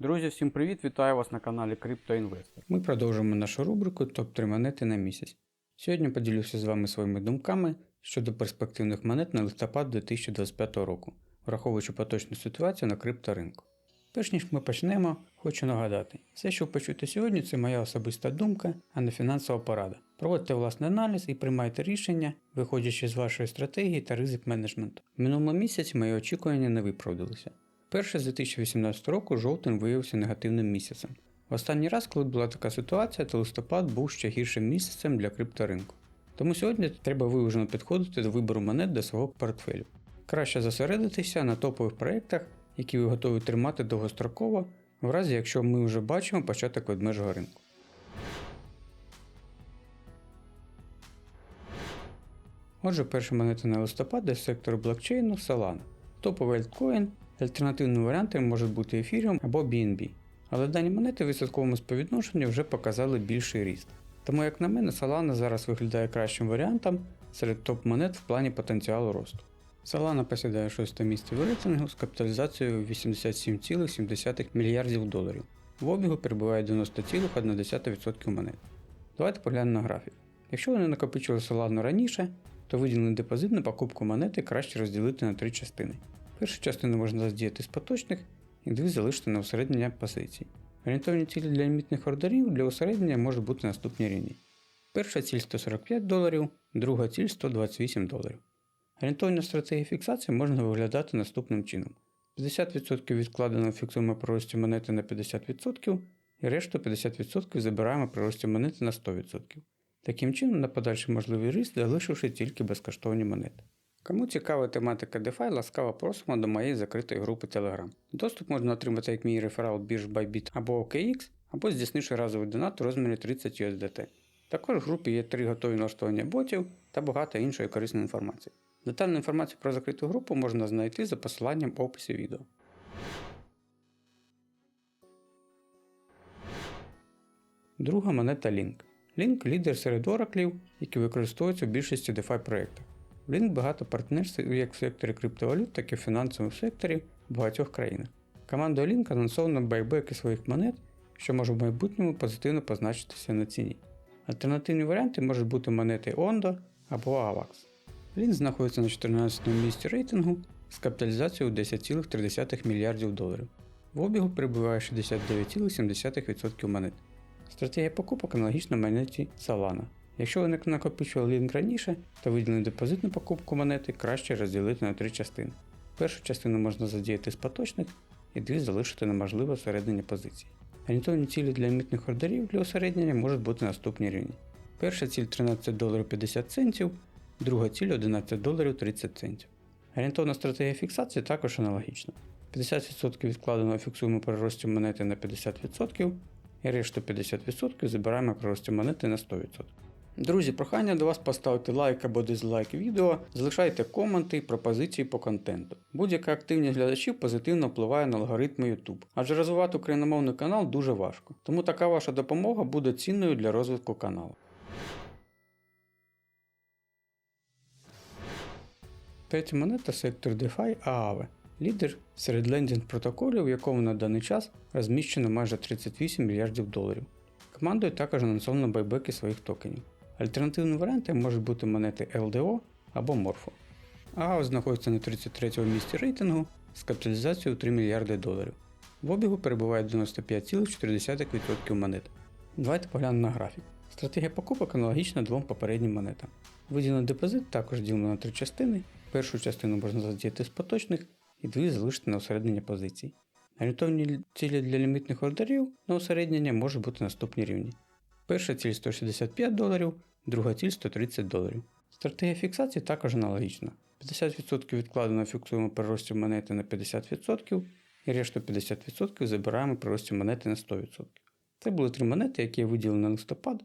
Друзі, всім привіт! Вітаю вас на каналі CryptoInvestor. Ми продовжуємо нашу рубрику Топ-3 монети на місяць. Сьогодні поділюся з вами своїми думками щодо перспективних монет на листопад 2025 року, враховуючи поточну ситуацію на крипторинку. Перш ніж ми почнемо, хочу нагадати, все, що почуєте сьогодні, це моя особиста думка, а не фінансова порада. Проводьте власний аналіз і приймайте рішення, виходячи з вашої стратегії та ризик менеджменту. В минулому місяці мої очікування не виправдалися. Перше з 2018 року жовтень виявився негативним місяцем. В останній раз, коли була така ситуація, то листопад був ще гіршим місяцем для крипторинку. Тому сьогодні треба виважено підходити до вибору монет для свого портфелю. Краще зосередитися на топових проєктах, які ви готові тримати довгостроково, в разі якщо ми вже бачимо початок ведмежого ринку. Отже, перша монета на листопад для сектору блокчейну Solana. Топовий альткоін, альтернативними варіантами можуть бути Ethereum або BNB. Але дані монети в відсотковому співвідношенні вже показали більший ріст. Тому, як на мене, Solana зараз виглядає кращим варіантом серед топ-монет в плані потенціалу росту. Solana посідає шосте місце в рейтингу з капіталізацією 87,7 мільярдів доларів. В обігу перебуває 90,1% монет. Давайте поглянемо на графік. Якщо ви не накопичували Solana раніше, то виділений депозит на покупку монети краще розділити на три частини. Першу частину можна задіяти з поточних і дві залишити на усереднення позицій. Орієнтовні цілі для лімітних ордерів для усереднення можуть бути наступні рівні. Перша ціль 145 доларів, друга ціль 128 доларів. Орієнтовна стратегія фіксації можна виглядати наступним чином: 50% відкладено фіксуємо при рості монети на 50% і решту 50% забираємо при рості монети на 100%. Таким чином, на подальший можливий ріст залишивши тільки безкоштовні монети. Кому цікава тематика DeFi, ласкаво просимо до моєї закритої групи Telegram. Доступ можна отримати як мій реферал бірж Bybit або OKX, або здійснивши разовий донат у розмірі 30 USDT. Також в групі є три готові налаштування ботів та багато іншої корисної інформації. Детальну інформацію про закриту групу можна знайти за посиланням в описі відео. Друга монета Link. Link лідер серед ораклів, які використовуються в більшості DeFi проєктів. В Link багато партнерств як в секторі криптовалют, так і в фінансовому секторі в багатьох країнах. Командою Link анонсовано байбеки своїх монет, що може в майбутньому позитивно позначитися на ціні. Альтернативні варіанти можуть бути монети Ondo або AVAX. Link знаходиться на 14 місці рейтингу з капіталізацією 10,3 мільярдів доларів. В обігу перебуває 69,7% монет. Стратегія покупок аналогічна монеті Solana. Якщо ви не накопичували лінк раніше, то виділений депозит на покупку монети краще розділити на три частини. Першу частину можна задіяти з поточних і дві залишити на можливе осереднення позицій. Орієнтовні цілі для лімітних ордерів для осереднення можуть бути наступні рівні. Перша ціль 13 доларів 50 центів, друга ціль 11 доларів 30 центів. Орієнтовна стратегія фіксації також аналогічна. 50% відкладеного фіксуємо при рості монети на 50% і решту 50% забираємо при рості монети на 100%. Друзі, прохання до вас поставити лайк або дизлайк відео, залишайте коменти і пропозиції по контенту. Будь-яка активність глядачів позитивно впливає на алгоритми YouTube, адже розвивати україномовний канал дуже важко, тому така ваша допомога буде цінною для розвитку каналу. Третя монета сектор DeFi Aave. Лідер серед лендінг протоколів, в якому на даний час розміщено майже 38 мільярдів доларів. Командою також анонсовано байбеки своїх токенів. Альтернативними варіантами можуть бути монети LDO або Morpho. ААО знаходиться на 33 місці рейтингу з капіталізацією 3 мільярди доларів. В обігу перебуває 95,4% монет. Давайте поглянемо на графік. Стратегія покупок аналогічна двом попереднім монетам. Виділений депозит також ділено на три частини. Першу частину можна задіяти з поточних і дві залишити на усереднення позицій. Орієнтовні цілі для лімітних ордерів на усереднення можуть бути наступні рівні. Перша ціль 165 доларів, друга ціль 130 доларів. Стратегія фіксації також аналогічна. 50% відкладено фіксуємо при рості монети на 50% і решту 50% забираємо при рості монети на 100%. Це були три монети, які я виділив на листопад.